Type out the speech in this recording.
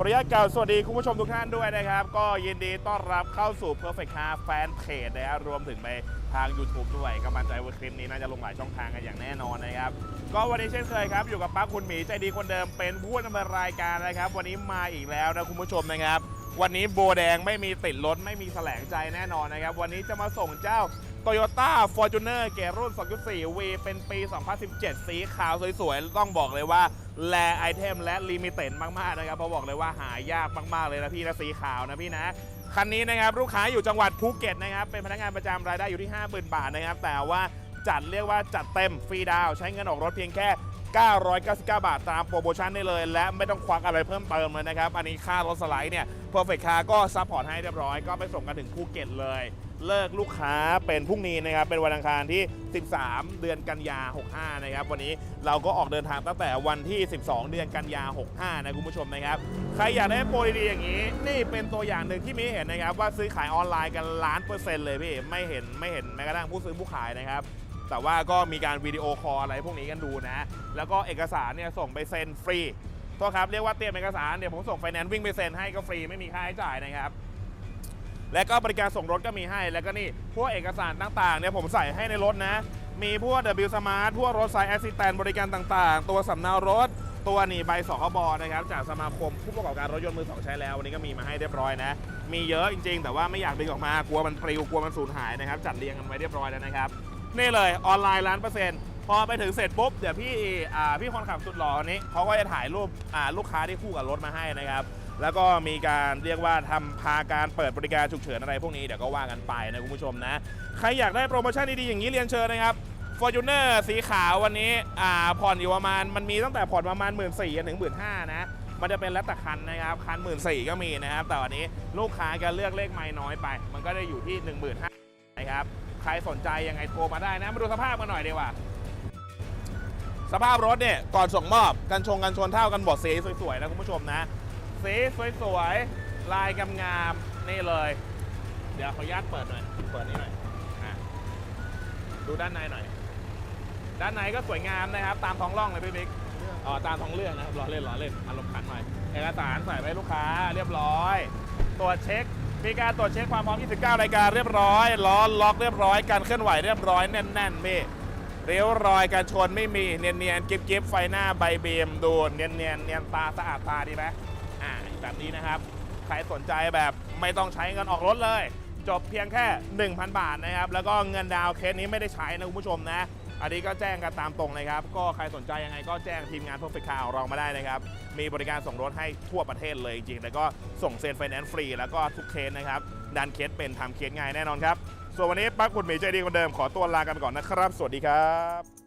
ขออนุญาตกล่าวสวัสดีคุณผู้ชมทุกท่านด้วยนะครับ ก็ยินดีต้อนรับเข้าสู่ Perfect Car Fan Page นะครับรวมถึงไปทาง YouTube ด้วยก็มั่นใจว่าคลิปนี้น่าจะลงหลายช่องทางกันอย่างแน่นอนนะครับ ก็วันนี้เช่นเคยครับ อยู่กับป้าคุณหมีใจดีคนเดิมเป็นผู้ดำเนินรายการนะครับ วันนี้มาอีกแล้วนะคุณผู้ชมนะครับ วันนี้โบแดงไม่มีติดรถไม่มีแสลงใจแน่นอนนะครับ วันนี้จะมาส่งเจ้า Toyota Fortuner เกรรุ่น 2.4 V เป็นปี 2017 สีขาวสวยๆ ต้องบอกเลยว่า แลไอเทมและลิมิเต็ดมากๆนะครับเพราะบอกเลยว่าหายากมากๆเลยนะพี่นะสีขาวนะพี่นะคันนี้นะครับลูกค้าอยู่จังหวัดภูเก็ตนะครับเป็นพนักงานประจำรายได้อยู่ที่ 50,000 บาทนะครับแต่ว่าจัดเรียกว่าจัดเต็มฟรีดาวใช้เงินออกรถเพียงแค่ 999 บาทตามโปรโมชั่นได้เลย และไม่ต้องควักอะไรเพิ่มเติมเลยนะครับ อันนี้ค่ารถสไลด์เนี่ย Perfect Car ก็ซัพพอร์ตให้เรียบร้อย ก็ไปส่งกันถึงภูเก็ตเลย เลิกลูกค้าเป็นพรุ่งนี้นะครับ เป็นวันอังคารที่ 13 เดือนกันยา 65 นะครับ วันนี้เราก็ออกเดินทางตั้งแต่วันที่ 12 เดือนกันยา 65 นะคุณผู้ชมนะครับ ใครอยากได้โปรดีๆอย่างนี้ นี่เป็นตัวอย่างหนึ่งที่มีเห็นนะครับว่าซื้อขายออนไลน์กันล้านเปอร์เซ็นต์เลยพี่ ไม่เห็นไม่เห็นแม้กระทั่งผู้ซื้อผู้ขายนะครับ แต่ว่าก็มีการวิดีโอคอลอะไรพวกนี้กันดูนะ แล้วก็เอกสารเนี่ยส่งไปเซ็นฟรีโทษครับเรียกว่าเตรียมเอกสารเดี๋ยวผมส่งไฟแนนซ์วิ่งไปเซ็นให้ก็ฟรีไม่มีค่าใช้จ่ายนะครับและก็บริการส่งรถก็มีให้ แล้วก็นี่พวกเอกสารต่างๆเนี่ยผมใส่ให้ในรถนะ มีพวก W Smart พวกรถไซส์แอสซิแตนบริการต่างๆ ตัวสำเนารถ ตัวหนีใบสคบนะครับ จากสมาคมผู้ประกอบการรถยนต์มือสองใช้แล้ว วันนี้ก็มีมาให้เรียบร้อยนะ มีเยอะจริงๆ แต่ว่าไม่อยากดึงออกมากลัวมันปลิวกลัวมันสูญหายนะครับ จัดเรียงกันไว้เรียบร้อยแล้วนะครับ นี่เลยออนไลน์ล้านเปอร์เซ็นต์พอไปถึงเสร็จปุ๊บเดี๋ยวพี่อ่าพี่คนขับสุดหล่อคนนี้เขาก็จะถ่ายรูปอ่าลูกค้าที่คู่กับรถมาให้นะครับ แล้วก็มีการเรียกว่าทำพาการเปิดบริการฉุกเฉินอะไรพวกนี้เดี๋ยวก็ว่ากันไปนะคุณผู้ชมนะ ใครอยากได้โปรโมชั่นดีๆอย่างนี้เรียนเชิญนะครับ Fortuner สีขาววันนี้อ่าผ่อนอยู่ประมาณมันมีตั้งแต่ผ่อนประมาณ 1 4ื่นสี่ถึงหมื่นห้านะมันจะเป็นแล้วแต่คันนะครับ คัน1 4ื่นสี่ก็มีนะครับ แต่วันนี้ลูกค้าก็เลือกเลขไม่น้อยไป มันก็ได้อยู่ที่ 1 5 0 0 0นะครับ ใครสนใจยังไงโทรมาได้นะ มาดูสภาพกันหน่อยดีกว่า สภาพรถเนี่ยก่อนส่งมอบกันชงกันชนเท่ากันบดสีสวยๆนะคุณผู้ชมนะสีสวยๆลายงามๆนี่เลย เดี๋ยวขออนุญาตเปิดหน่อยเปิดนี่หน่อยอดูด้านในหน่อย ด้านในก็สวยงามนะครับ ตามท้องร่องเลยพี่บิ๊กอ๋อตามท้องเรื่องนะครับรอเล่นรอเล่นอารมณ์ขันหน่อยเอกสารใส่ไว้ลูกค้าเรียบร้อยตรวจเช็ค มีการตรวจเช็คความพร้อม 29 รายการเรียบร้อย ล้อล็อกเรียบร้อย การเคลื่อนไหวเรียบร้อยแน่นๆพี่เรียวรอยการชนไม่มีเนียนๆกิ๊บๆไฟหน้าใบเบมดูเนียนๆเนียนตาสะอาดตาดีไหมอ่าแบบนี้นะครับ ใครสนใจแบบไม่ต้องใช้เงินออกรถเลย จบเพียงแค่ 1,000 บาทนะครับ แล้วก็เงินดาวเคสนี้ไม่ได้ใช้นะคุณผู้ชมนะ อันนี้ก็แจ้งกันตามตรงเลยครับ ก็ใครสนใจยังไงก็แจ้งทีมงาน Perfect Car ของเรามาได้นะครับ มีบริการส่งรถให้ทั่วประเทศเลยจริงๆ แล้วก็ส่งเซ็นไฟแนนซ์ฟรี แล้วก็ทุกเคสนะครับ ดันเคสเป็นทำเคสง่ายแน่นอนครับ ส่วนวันนี้ปักคุณหมีใจดีคนเดิมขอตัวลากันก่อนนะครับ สวัสดีครับ